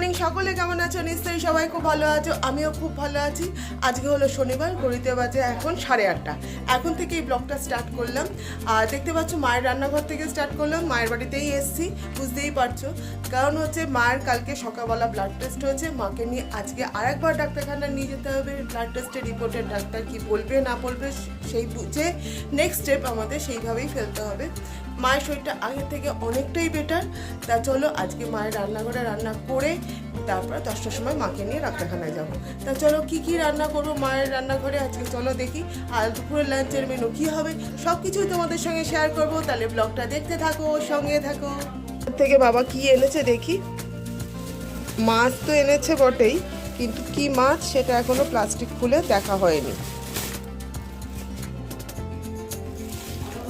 Morning সকলে কেমন আছো? নিশ্চয়ই সবাই খুব ভালো আছো, আমিও খুব ভালো আছি। আজকে হলো শনিবার, ঘড়িতে বাজে এখন সাড়ে আটটা। এখন থেকে এই ব্লগটা স্টার্ট করলাম। আর দেখতে পাচ্ছ, মায়ের রান্নাঘর থেকে স্টার্ট করলাম, মায়ের বাড়িতেই এসছি, বুঝতেই পারছ। কারণ হচ্ছে মায়ের কালকে সকালবেলা ব্লাড টেস্ট হয়েছে, মাকে নিয়ে আজকে আরেকবার ডাক্তারখানা নিয়ে যেতে হবে। ব্লাড টেস্টের রিপোর্টের ডাক্তার কি বলবে, না বলবে সেই বুঝে নেক্সট স্টেপ আমাদের সেইভাবেই ফেলতে হবে। মায়ের শরীরটা আগের থেকে অনেকটাই বেটার তা চলো, আজকে মায়ের রান্নাঘরে রান্না করে তারপর দশটার সময় মাকে নিয়ে ডাক্তারখানায় যাব। তা চলো, কি কি রান্না করব মায়ের রান্নাঘরে? আজকে চলো দেখি। আর দুপুরের লাঞ্চের মেনু কী হবে? সব কিছুই তোমাদের সঙ্গে শেয়ার করব। তাহলে ব্লগটা দেখতে থাকো, সঙ্গে থাকো। থেকে বাবা কি এনেছে দেখি? মাছ তো এনেছে বটেই, কিন্তু কি মাছ সেটা এখনও প্লাস্টিক খুলে দেখা হয়নি।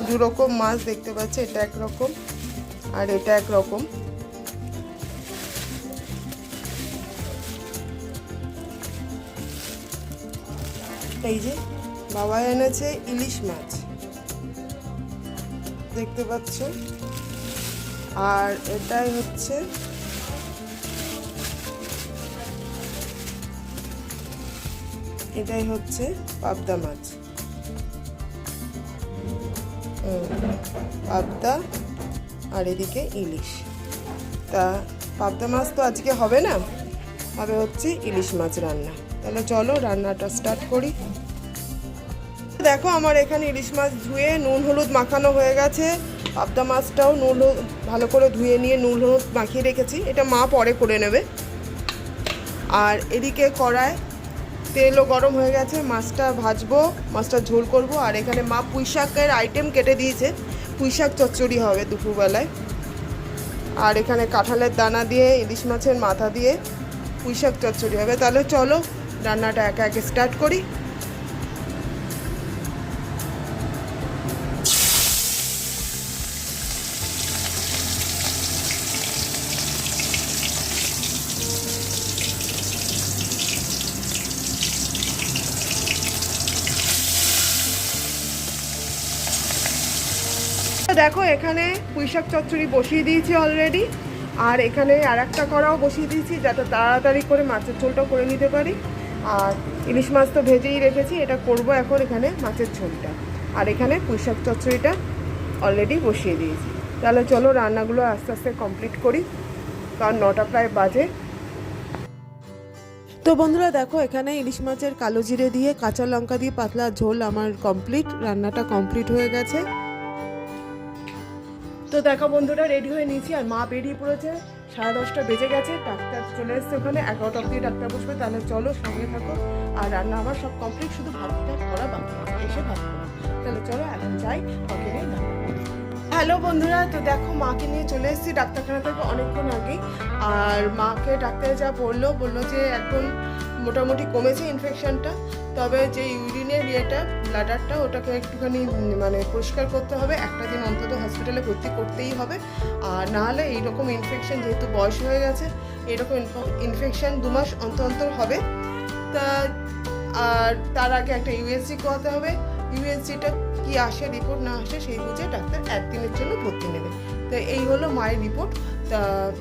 দু রকম মাছ দেখতে পাচ্ছি, এটা একরকম আর এটা একরকম। এই যে বাবা এনেছে ইলিশ মাছ, দেখতে পাচ্ছ। আর এটাই হচ্ছে এটাই হচ্ছে পাবদা মাছ। পাবদা আর এদিকে ইলিশ। তা পাবদা মাছ তো আজকে হবে না, হবে হচ্ছে ইলিশ মাছ রান্না। তাহলে চলো রান্নাটা স্টার্ট করি। দেখো আমার এখানে ইলিশ মাছ ধুয়ে নুন হলুদ মাখানো হয়ে গেছে। পাবদা মাছটাও নুন ভালো করে ধুয়ে নিয়ে নুন হলুদ মাখিয়ে রেখেছি। এটা মা পরে করে নেবে। আর এদিকে কড়ায় তেলও গরম হয়ে গেছে, মাছটা ভাজবো, মাছটা ঝোল করব। আর এখানে মা পুঁই শাকের আইটেম কেটে দিয়েছে। পুঁই শাক চচ্চড়ি হবে দুপুরবেলায়। আর এখানে কাঁঠালের দানা দিয়ে, ইলিশ মাছের মাথা দিয়ে পুঁই শাক চচ্চড়ি হবে। তাহলে চলো রান্নাটা একা একে স্টার্ট করি। দেখো, এখানে পুঁইশাক চচ্চড়ি বসিয়ে দিয়েছি অলরেডি আর এখানে আর একটা করাও বসিয়ে দিয়েছি যাতে তাড়াতাড়ি করে মাছের ঝোলটা করে নিতে পারি। আর ইলিশ মাছ তো ভেজেই রেখেছি, এটা করব এখন এখানে মাছের ঝোলটা। আর এখানে পুঁইশাক চচ্চড়িটা অলরেডি বসিয়ে দিয়েছি। তাহলে চলো রান্নাগুলো আস্তে আস্তে কমপ্লিট করি, কারণ নটা প্রায় বাজে। তো বন্ধুরা দেখো, এখানে ইলিশ মাছের কালো জিরে দিয়ে কাঁচা লঙ্কা দিয়ে পাতলা ঝোল আমার কমপ্লিট রান্নাটা কমপ্লিট হয়ে গেছে। তো দেখো বন্ধুরা রেডি হয়ে নিয়েছি আর মা বেরিয়ে পড়েছে। সাড়ে দশটা বেজে গেছে, ডাক্তার চলে এসছে ওখানে, এগারোটা অব্দি ডাক্তার বসবে, তাহলে চলো সঙ্গে থাকো। আর রান্না আমার সব কমপ্লিট শুধু ভাতটা করা বাকি, এসে ভাত। তাহলে চলো, এখন যাই নিয়ে হ্যালো বন্ধুরা, তো দেখো মাকে নিয়ে চলে এসেছি ডাক্তারখানা থেকে অনেকক্ষণ আগেই আর মাকে ডাক্তার যা বলল বলল যে এখন মোটামুটি কমেছে ইনফেকশনটা তবে যে ইউরিনের ইয়েটা ব্লাডারটা ওটাকে একটুখানি মানে পরিষ্কার করতে হবে, একটা দিন অন্তত হসপিটালে ভর্তি করতেই হবে। আর না হলে এইরকম ইনফেকশন যেহেতু বয়স হয়ে গেছে এইরকম ইনফেকশন দু মাস অন্তর অন্তর হবে। তা, আর তার আগে একটা ইউএসজি করাতে হবে। ইউএসজিটা কি আসে রিপোর্ট না আসে, সেই বুঝে ডাক্তার একদিনের জন্য ভর্তি নেবে। তো এই হলো মায়ের রিপোর্ট তা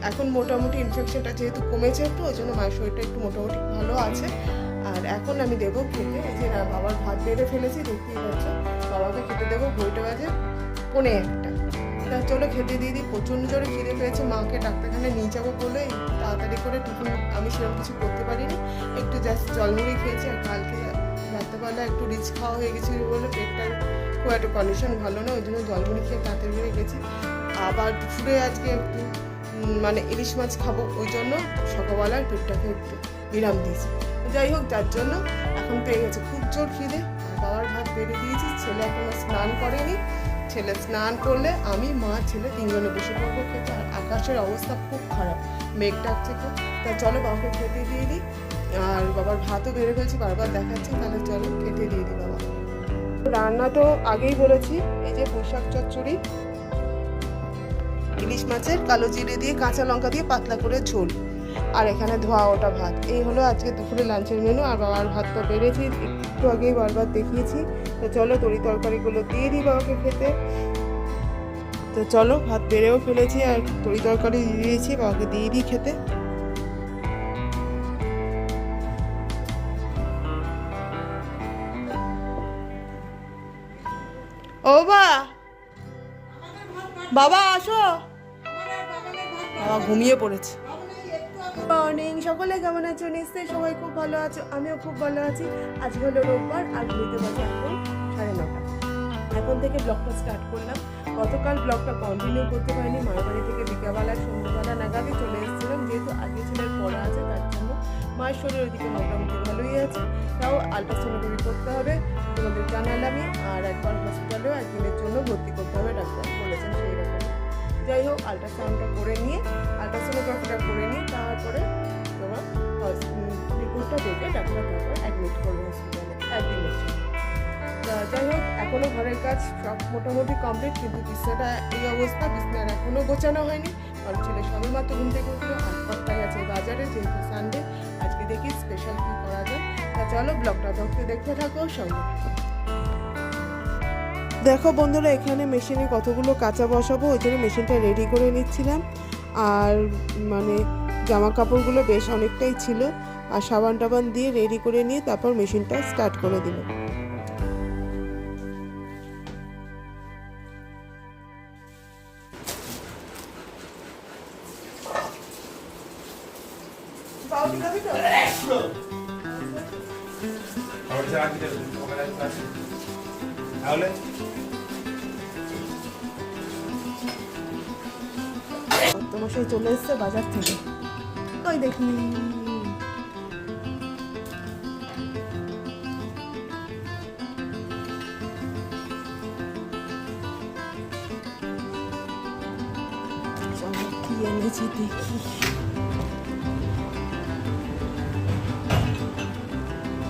এখন মোটামুটি ইনফেকশনটা যেহেতু কমেছে একটু, ওই জন্য মায়ের শরীরটা একটু মোটামুটি ভালো আছে। আর এখন আমি দেবো খেতে, এই যে না, বাবার ভাত বেড়ে ফেলেছি, দেখতেই পাচ্ছ। বাবাকে খেতে দেবো ঘড়িটা বাজে পনে একটা। তা চলো খেতে দিয়ে দিই, প্রচণ্ড জোরে খিদে পেয়েছে, মাকে ডাক্তারখানায় নিয়ে যাব বলে তাড়াতাড়ি করে টিফিন, আমি সেরকম কিছু করতে পারিনি। একটু জাস্ট জলমুড়ি খেয়েছি, আর কালকে রাত্রেবেলা একটু রিচ খাওয়া হয়ে গেছিল বলে পেটটার খুব একটা কন্ডিশন ভালো না ওই জন্য জলমুড়ি খেয়ে তাড়াতাড়ি করে গেছি। আবার দুপুরে আজকে একটু মানে ইলিশ মাছ খাব, ওই জন্য সকালবেলার পেটটাকে একটু বিরাম দিয়েছি। যাই হোক, যার জন্য এখন পেয়ে গেছে খুব জোর খিদে। বাবার ভাত বেড়ে দিয়েছি, ছেলে এখনও স্নান করেনি। ছেলে স্নান করলে আমি, মা, ছেলে তিনজনে বসে পড়ব খেতে। আর আকাশের অবস্থা খুব খারাপ মেঘ ডাকছে খুব। তা চলো বাবাকে খেতে দিয়ে দিই। আর বাবার ভাতও বেড়ে ফেলছি, বারবার দেখাচ্ছি, তাহলে চলো খেতে দিয়ে দিই বাবা রান্না তো আগেই বলেছি, এই যে পোশাক চচ্চড়ি ইলিশ মাছের কালো জিরে দিয়ে কাঁচা লঙ্কা দিয়ে পাতলা করে ঝোল। আর এখানে ধোয়া ওটা ভাত। এই হলো আজকে দুপুরে লাঞ্চের মেনু আর বাবার ভাতটা বেড়েছি। একটু আগেই বারবার দেখিয়েছি। তো চলো, তরি তরকারিগুলো দিয়ে দিই বাবাকে খেতে। তো চলো, ভাত বেড়েও ফেলেছি, আর তরি তরকারি দিয়ে দিয়েছি, বাবাকে দিয়ে দিই খেতে। ও বা! বাবা, আসো। বাবা ঘুমিয়ে পড়েছে। মর্নিং সকলে কেমন আছো? নিশ্চয়ই সবাই খুব ভালো আছো, আমিও খুব ভালো আছি। আজকে হলো রোববার আর ঘুরতে বাজে এখন সাড়ে নটা। এখন থেকে ব্লগটা স্টার্ট করলাম। গতকাল ব্লগটা কন্টিনিউ করতে পারিনি মায়ের বাড়ি থেকে বিকেলবেলায় সন্ধ্যাবেলা নাগাদই চলে এসেছিলাম, যেহেতু আগে ছেলের পড়া আছে জন্য মায়ের শরীর ওইদিকে মোটামুটি ভালোই আছে, তাও আলট্রাসোনোগ্রাফি করতে হবে, তোমাদের জানালামই আর একবার হসপিটালেও একদিনের জন্য ভর্তি করতে হবে, ডাক্তার বলেছেন সেই রকম। যাই হোক আলট্রাসাউন্ডটা করে নিয়ে আলট্রাসোনোগ্রাফিটা করে নিয়ে, তারপরে তোমার রিপোর্টটা দেখে ডাক্তার তারপরে অ্যাডমিট করবে হসপিটালে একদিনের জন্য। যাই হোক এখনও ঘরের কাজ সব মোটামুটি কমপ্লিট কিন্তু বিছনাটা এই অবস্থা বিছনার এখনও গোছানো হয়নি। কারণ ছেলে সবে মাত্র ঘুম থেকে উঠল আট পাঁচটায় আছে বাজারে, যেহেতু সানডে আজকে দেখি স্পেশাল কী করা যায়। তা চলো ব্লগটা ধরতে দেখতে থাকো, সঙ্গে। দেখো বন্ধুরা, এখানে মেশিনে কতগুলো কাঁচা বসাবো, ওই জন্য মেশিনটা রেডি করে নিচ্ছিলাম। আর মানে জামা কাপড়গুলো বেশ অনেকটাই ছিল, আর সাবান টাবান দিয়ে রেডি করে নিয়ে তারপর মেশিনটা স্টার্ট করে দিলাম। তাহলে? তোমার চলে এসছে বাজার থেকে।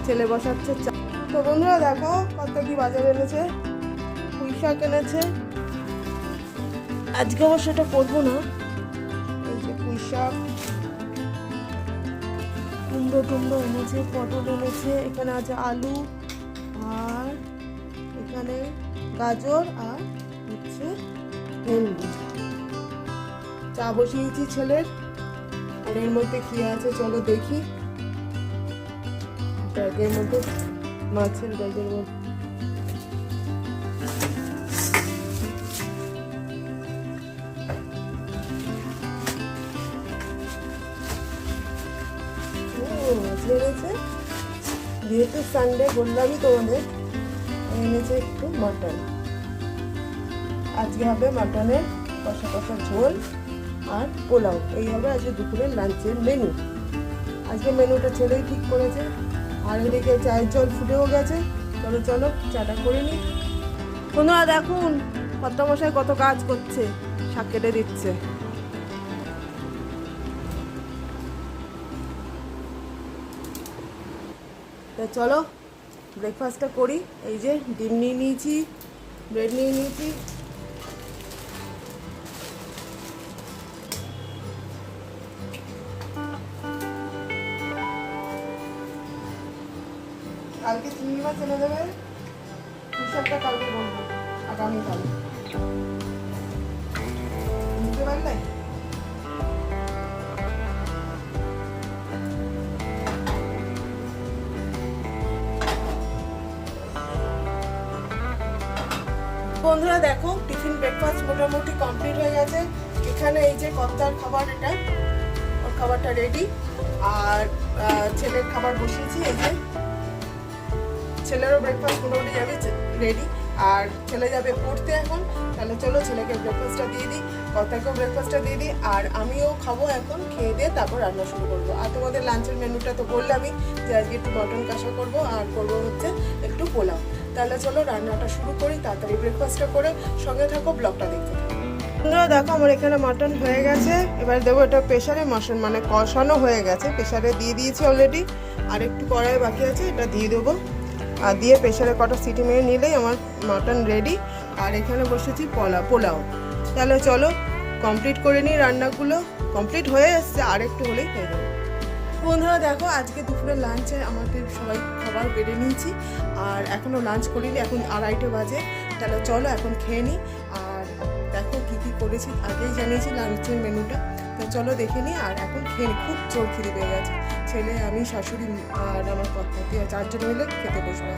ছেলে বসাচ্ছে চা বন্ধুরা দেখো কত কি বাজার এনেছে, পুঁই শাক এনেছে। আজকে অবশ্য এটা করব না। এই যে পুঁই শাক। কুমড়ো টুমড়ো এনেছে, পটল এনেছে, এখানে আছে আলু আর এখানে গাজর আর হচ্ছে ভেন্ডি। চা বসিয়েছি ছেলের, আর এর মধ্যে কি আছে চলো দেখি। ব্যাগের মধ্যে মাছের ব্যাগের মধ্যে। এনেছে। যেহেতু সানডে বললামই তোমাদের এনেছে একটু মাটন আজকে হবে মাটনের কষা কষা ঝোল আর পোলাও। এই হবে আজকে দুপুরের লাঞ্চের মেনু আজকে মেনুটা ছেলেই ঠিক করেছে আর এদিকে চায়ের জল ফুটেও গেছে। চলো চলো, চাটা করে নিই। বন্ধুরা, দেখুন, কর্তামশাই কত কাজ করছে, শাক কেটে দিচ্ছে। তা চলো ব্রেকফাস্টটা করি। এই যে ডিম নিয়ে নিয়েছি ব্রেড নিয়ে নিয়েছি। কালকে চিংড়ি এনে দেবে হিসাবটা কালকে বলব আগামীকাল বুঝতে পারলে? বন্ধুরা দেখো, টিফিন ব্রেকফাস্ট মোটামুটি কমপ্লিট হয়ে গেছে। এখানে এই যে কর্তার খাবার, এটা, ওর খাবারটা রেডি আর ছেলের খাবার বসিয়েছি, এই যে ছেলেরও ব্রেকফাস্ট মোটামুটি যাবে রেডি আর ছেলে যাবে পড়তে এখন, তাহলে চলো ছেলেকে ব্রেকফাস্টটা দিয়ে দিই, কর্তাকেও ব্রেকফাস্টটা দিয়ে দিই, আর আমিও খাব এখন, খেয়ে দিয়ে তারপর রান্না শুরু করব। আর তোমাদের লাঞ্চের মেনুটা তো বললামই, যে আজকে একটু মটন কষা করব, আর করব হচ্ছে একটু পোলাও। তাহলে চলো রান্নাটা শুরু করি, তাড়াতাড়ি ব্রেকফাস্টটা করে সঙ্গে থাকো ব্লগটা দেখতে বন্ধুরা, দেখো আমার এখানে মাটন হয়ে গেছে। এবার দেবো এটা প্রেশারে মশন মানে কষানো হয়ে গেছে। প্রেশারে দিয়ে দিয়েছি অলরেডি আর একটু কড়াই বাকি আছে, এটা দিয়ে দেবো। আর দিয়ে প্রেশারে কটা সিটি মেরে নিলেই আমার মাটন রেডি আর এখানে বসেছি পোলা পোলাও। তাহলে চলো কমপ্লিট করে নিই রান্নাগুলো। কমপ্লিট হয়ে এসছে আর একটু হলেই হয়ে যাবে। বন্ধুরা, দেখো, আজকে দুপুরে লাঞ্চে আমাদের সবাই খাবার বেড়ে নিয়েছি। আর এখনও লাঞ্চ করিনি, এখন আড়াইটে বাজে। তাহলে চলো, এখন খেয়ে নিই। আর দেখো কী কী করেছি, আগেই জানিয়েছি লাঞ্চের মেনুটা তো চলো দেখে নিই, আর এখন খেয়ে খুব জোর খিদে পেয়ে গেছে। ছেলে, আমি, শাশুড়ি আর আমার কথা চারজন মিলে খেতে বসবো।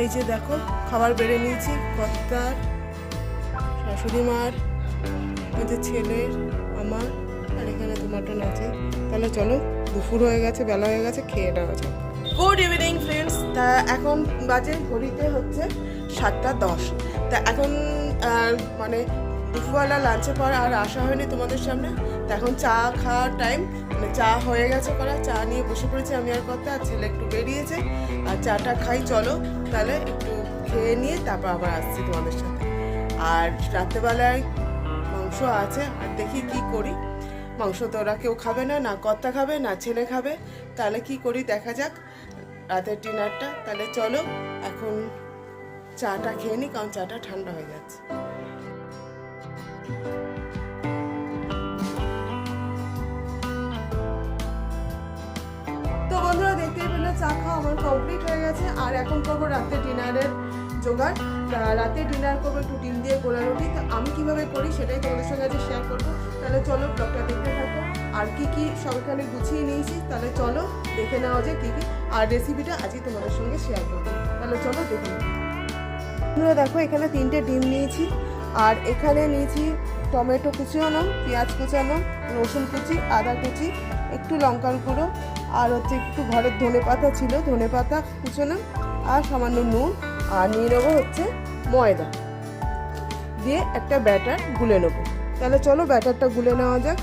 এই যে দেখো, খাবার বেড়ে নিয়েছি, কর্তার শাশুড়ি মার যে ছেলের, আমার, আর এখানে তো মাটন আছে তাহলে চলো, দুপুর হয়ে গেছে, বেলা হয়ে গেছে, খেয়ে নেওয়া যাক। গুড ইভিনিং ফ্রেন্ডস তা এখন বাজে, ঘড়িতে হচ্ছে সাতটা দশ। তা এখন মানে দুপুরবেলা লাঞ্চের পর আর আসা হয়নি তোমাদের সামনে। তা এখন চা খাওয়ার টাইম মানে চা হয়ে গেছে করা, চা নিয়ে বসে পড়েছি আমি আর কথা আর ছেলে একটু বেরিয়েছে, আর চাটা খাই, চলো, তাহলে একটু খেয়ে নিয়ে তারপর আবার আসছি তোমাদের সাথে। আর রাত্রেবেলায় মাংস আছে, আর দেখি কি করি। মাংস তো ওরা কেউ খাবে না না কর্তা খাবে, না ছেলে খাবে, তাহলে কি করি দেখা যাক, রাতের ডিনারটা তাহলে চলো, এখন চাটা খেয়ে নিই, কারণ চাটা ঠান্ডা হয়ে যাচ্ছে। চা খাওয়া আমার কমপ্লিট হয়ে গেছে। আর এখন করব রাতে ডিনারের জোগাড়। রাতে ডিনার করব একটু ডিম দিয়ে গোলা রুটি। তো আমি কীভাবে করি সেটাই তোমাদের সঙ্গে আজকে শেয়ার করব। তাহলে চলো ব্লগটা দেখতে থাকো। আর কি কি সবখানে গুছিয়ে নিয়েছি, তাহলে চলো দেখে নেওয়া যায় কী কী। আর রেসিপিটা আজকে তোমাদের সঙ্গে শেয়ার করব। তাহলে চলো দেখে বন্ধুরা দেখো, এখানে তিনটে ডিম নিয়েছি। আর এখানে নিয়েছি টমেটো কুচানো, পেঁয়াজ কুচানো, রসুন কুচি, আদা কুচি, একটু লঙ্কার গুঁড়ো আর হচ্ছে একটু ঘরের ধনে পাতা ছিল, ধনে পাতা কুচনো আর সামান্য নুন, আর নিয়ে নেব হচ্ছে ময়দা। দিয়ে একটা ব্যাটার গুলে নেব। তাহলে চলো ব্যাটারটা গুলে নেওয়া যাক।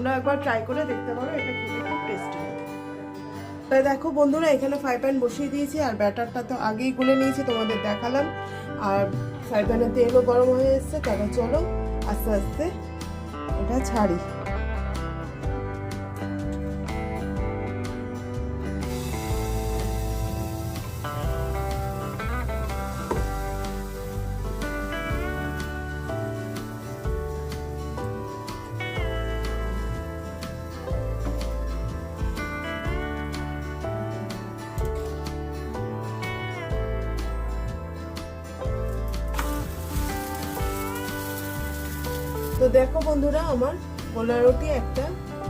তোমরা একবার ট্রাই করে দেখতে পারো, এটা খেতে খুব টেস্টি তাই দেখো বন্ধুরা, এখানে ফ্রাই প্যান বসিয়ে দিয়েছি, আর ব্যাটারটা তো আগেই গুলে নিয়েছি, তোমাদের দেখালাম। আর ফ্রাই প্যানের তেলও গরম হয়ে এসছে, তাহলে চলো আস্তে আস্তে এটা ছাড়ি। তো দেখো বন্ধুরা, আমার গোলা রুটি একটা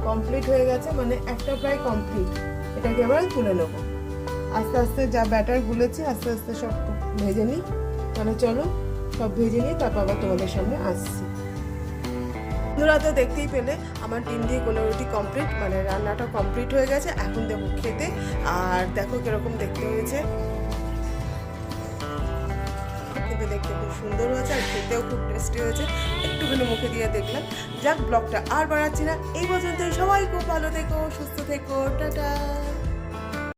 কমপ্লিট হয়ে গেছে মানে একটা প্রায় কমপ্লিট এটাকে আবার তুলে নেব। আস্তে আস্তে যা ব্যাটার গুলেছি, আস্তে আস্তে সব ভেজে নিই। তাহলে চলো, সব ভেজে নিই তারপর আবার তোমাদের সামনে আসছি। বন্ধুরা, তো দেখতেই পেলে, আমার ডিম দিয়ে গোলা রুটি কমপ্লিট মানে রান্নাটা কমপ্লিট হয়ে গেছে। এখন দেবো খেতে। আর দেখো কীরকম দেখতে হয়েছে। কিন্তু দেখতে খুব সুন্দর হয়েছে আর খেতেও খুব টেস্টি হয়েছে। একটুখানি মুখে দিয়ে দেখলাম। যাক ব্লগটা আর বাড়াচ্ছি না। এই পর্যন্ত সবাই খুব ভালো থেকো, সুস্থ থেকো। টাটা।